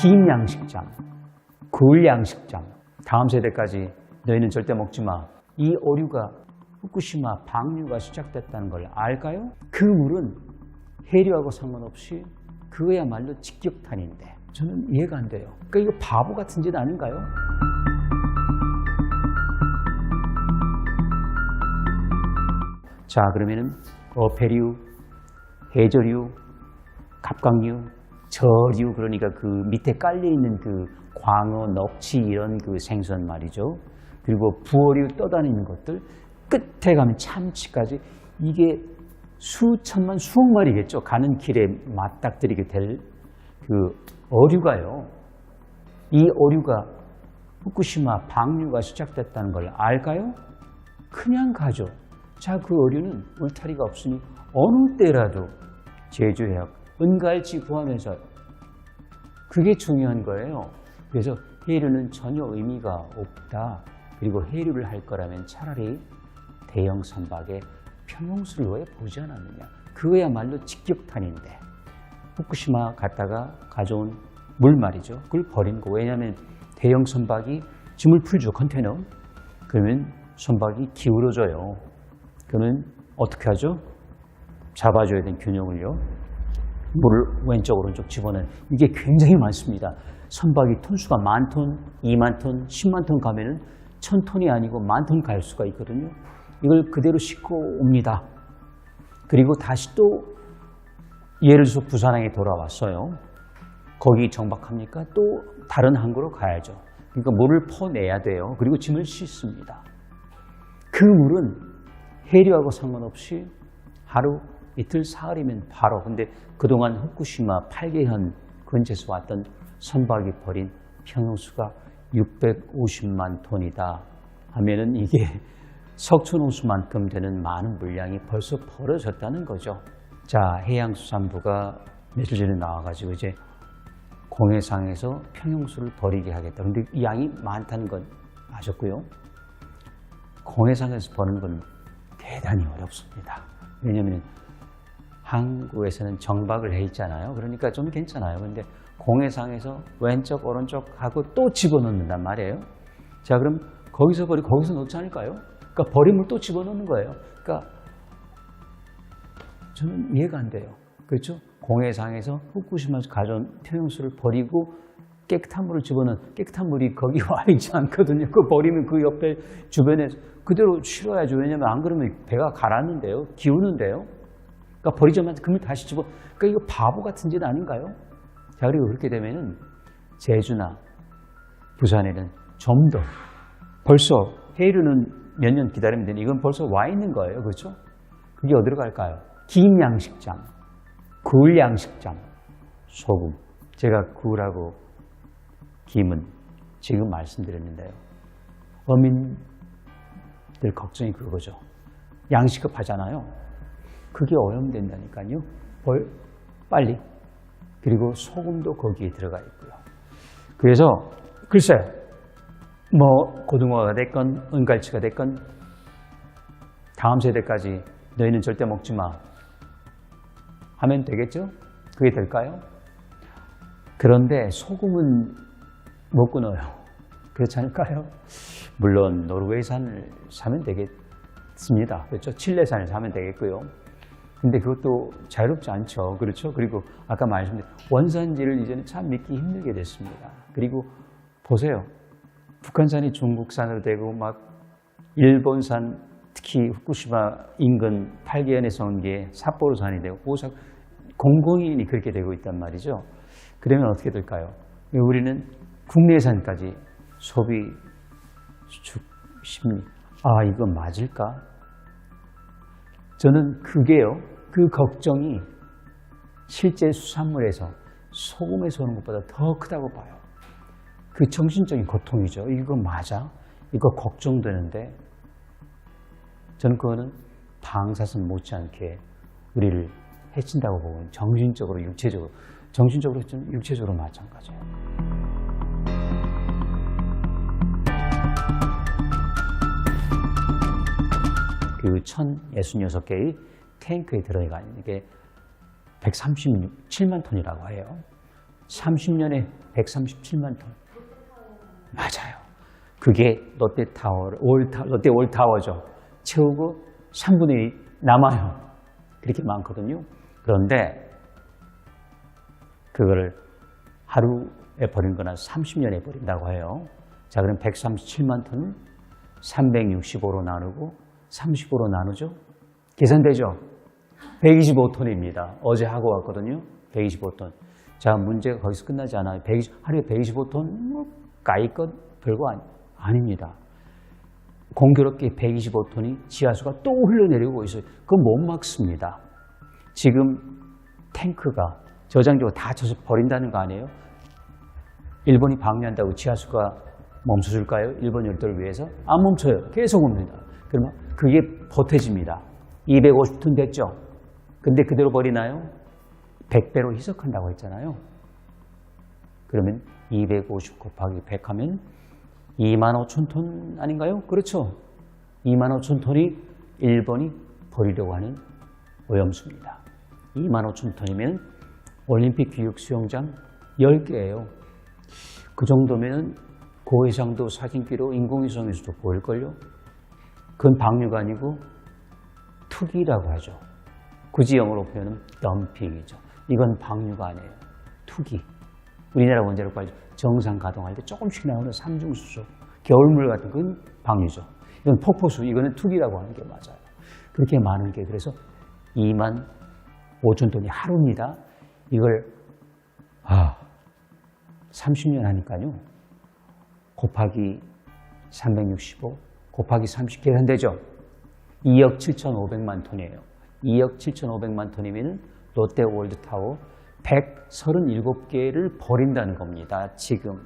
긴 양식장, 굴 양식장, 다음 세대까지 너희는 절대 먹지 마. 이 오류가 후쿠시마 방류가 시작됐다는 걸 알까요? 그 물은 해류하고 상관없이 그거야말로 직격탄인데 저는 이해가 안 돼요. 그러니까 이거 바보 같은 짓 아닌가요? 자 그러면은 어패류, 해저류, 갑각류, 저류 그러니까 그 밑에 깔려 있는 그 광어, 넙치 이런 그 생선 말이죠. 그리고 부어류 떠다니는 것들 끝에 가면 참치까지 이게 수천만 수억 마리겠죠. 가는 길에 맞닥뜨리게 될 그 어류가요. 이 어류가 후쿠시마 방류가 시작됐다는 걸 알까요? 그냥 가죠. 자, 그 어류는 울타리가 없으니 어느 때라도 제주해역, 은갈치 구하면서 그게 중요한 거예요. 그래서 해류는 전혀 의미가 없다. 그리고 해류를 할 거라면 차라리 대형 선박의 왜 보지 않았느냐. 그거야말로 직격탄인데 후쿠시마 갔다가 가져온 물 말이죠. 그걸 버린 거. 왜냐하면 대형 선박이 짐을 풀죠. 컨테이너. 그러면 선박이 기울어져요. 그러면 어떻게 하죠? 잡아줘야 되는 균형을요. 물을 왼쪽 오른쪽 집어넣는 이게 굉장히 많습니다. 선박이 톤수가 만 톤, 2만 톤, 10만 톤 가면은 천 톤이 아니고 만 톤 갈 수가 있거든요. 이걸 그대로 싣고 옵니다. 그리고 다시 또 예를 들어서 부산항에 돌아왔어요. 거기 정박합니까? 또 다른 항구로 가야죠. 그러니까 물을 퍼내야 돼요. 그리고 짐을 싣습니다. 그 물은 해류하고 상관없이 하루, 이틀, 사흘이면 바로. 근데 그동안 후쿠시마 8개현 근처에서 왔던 선박이 버린 평형수가 650만 톤이다 하면은 이게 석촌호수만큼 되는 많은 물량이 벌써 벌어졌다는 거죠. 자, 해양수산부가 며칠 전에 나와가지고 이제 공해상에서 평형수를 버리게 하겠다. 근데 이 양이 많다는 건 아셨고요. 공해상에서 버는 건 대단히 어렵습니다. 왜냐하면 항구에서는 정박을 해 있잖아요. 그러니까 좀 괜찮아요. 근데 공해상에서 왼쪽 오른쪽 하고 또 집어넣는단 말이에요. 자 그럼 거기서 버리 거기서 넣지 않을까요? 그러니까 버림을 또 집어넣는 거예요. 그러니까 저는 이해가 안 돼요. 그렇죠? 공해상에서 후쿠시마에서 가져온 평형수를 버리고 깨끗한 물을 집어넣은 깨끗한 물이 거기 와 있지 않거든요. 그 버리면 그 옆에 주변에 그대로 실어야죠. 왜냐면 안 그러면 배가 가라앉는데요. 기우는데요. 그러니까 버리자마자 그물 다시 집어. 그러니까 이거 바보 같은 짓 아닌가요? 자, 그리고 그렇게 되면은 제주나 부산에는 좀 더 벌써 해류는 몇 년 기다리면 되니 이건 벌써 와 있는 거예요. 그렇죠? 그게 어디로 갈까요? 긴 양식장, 굴 양식장, 소금. 제가 굴하고 김은 지금 말씀드렸는데요. 어민들 걱정이 그거죠. 양식업 하잖아요. 그게 오염된다니까요. 벌, 빨리. 그리고 소금도 거기에 들어가 있고요. 그래서 글쎄요. 뭐 고등어가 됐건 은갈치가 됐건 다음 세대까지 너희는 절대 먹지 마 하면 되겠죠? 그게 될까요? 그런데 소금은 못 끊어요. 그렇지 않을까요? 물론 노르웨이산을 사면 되겠습니다. 그렇죠? 칠레산을 사면 되겠고요. 근데 그것도 자유롭지 않죠. 그렇죠? 그리고 아까 말씀드린 원산지를 이제는 참 믿기 힘들게 됐습니다. 그리고 보세요. 북한산이 중국산으로 되고 막 일본산 특히 후쿠시마 인근 8개현에서 온게 삿포로산이 되고 오사카 공공인이 그렇게 되고 있단 말이죠. 그러면 어떻게 될까요? 우리는 국내산까지 소비 수축 심리. 아, 이거 맞을까? 저는 그게요, 그 걱정이 실제 수산물에서 소금에서 오는 것보다 더 크다고 봐요. 그 정신적인 고통이죠. 이거 맞아? 이거 걱정되는데 저는 그거는 방사선 못지않게 우리를 해친다고 보고 정신적으로, 육체적으로, 정신적으로 좀 육체적으로 마찬가지예요. 그 1066개의 탱크에 들어가 있는 게 137만 톤이라고 해요. 30년에 137만 톤. 맞아요. 그게 롯데타워, 올타, 롯데 올타워죠. 채우고 3분의 1 남아요. 그렇게 많거든요. 그런데 그거를 하루에 버린 거나 30년에 버린다고 해요. 자, 그럼 137만 톤을 365로 나누고 35로 나누죠? 계산되죠? 125톤입니다. 어제 하고 왔거든요. 125톤. 자, 문제가 거기서 끝나지 않아요. 120, 하루에 125톤? 뭐, 까이것 별거 아니, 아닙니다. 공교롭게 125톤이 지하수가 또 흘러내리고 있어요. 그건 못 막습니다. 지금 탱크가 저장고다 쳐서 버린다는 거 아니에요? 일본이 방류한다고 지하수가 멈춰줄까요? 일본 열도를 위해서? 안 멈춰요. 계속 옵니다. 그러면 그게 보태집니다. 250톤 됐죠? 근데 그대로 버리나요? 100배로 희석한다고 했잖아요. 그러면 250 곱하기 100 하면 2만 5천 톤 아닌가요? 그렇죠. 2만 5천 톤이 일본이 버리려고 하는 오염수입니다. 2만 5천 톤이면 올림픽 교육 수영장 10개예요. 그 정도면 고해상도 사진기로 인공위성에서도 보일걸요? 그건 방류가 아니고 투기라고 하죠. 굳이 영어로 표현은 덤핑이죠. 이건 방류가 아니에요. 투기. 우리나라 원자력 발전 정상 가동할 때 조금씩 나오는 삼중수소, 겨울물 같은 건 방류죠. 이건 폭포수, 이거는 투기라고 하는 게 맞아요. 그렇게 많은 게 그래서 2만 5천 톤이 하루입니다. 이걸 아 30년 하니까요. 곱하기 365 곱하기 30 계산되죠? 2억 7,500만 톤이에요. 2억 7,500만 톤이면 롯데 월드타워 137개를 버린다는 겁니다. 지금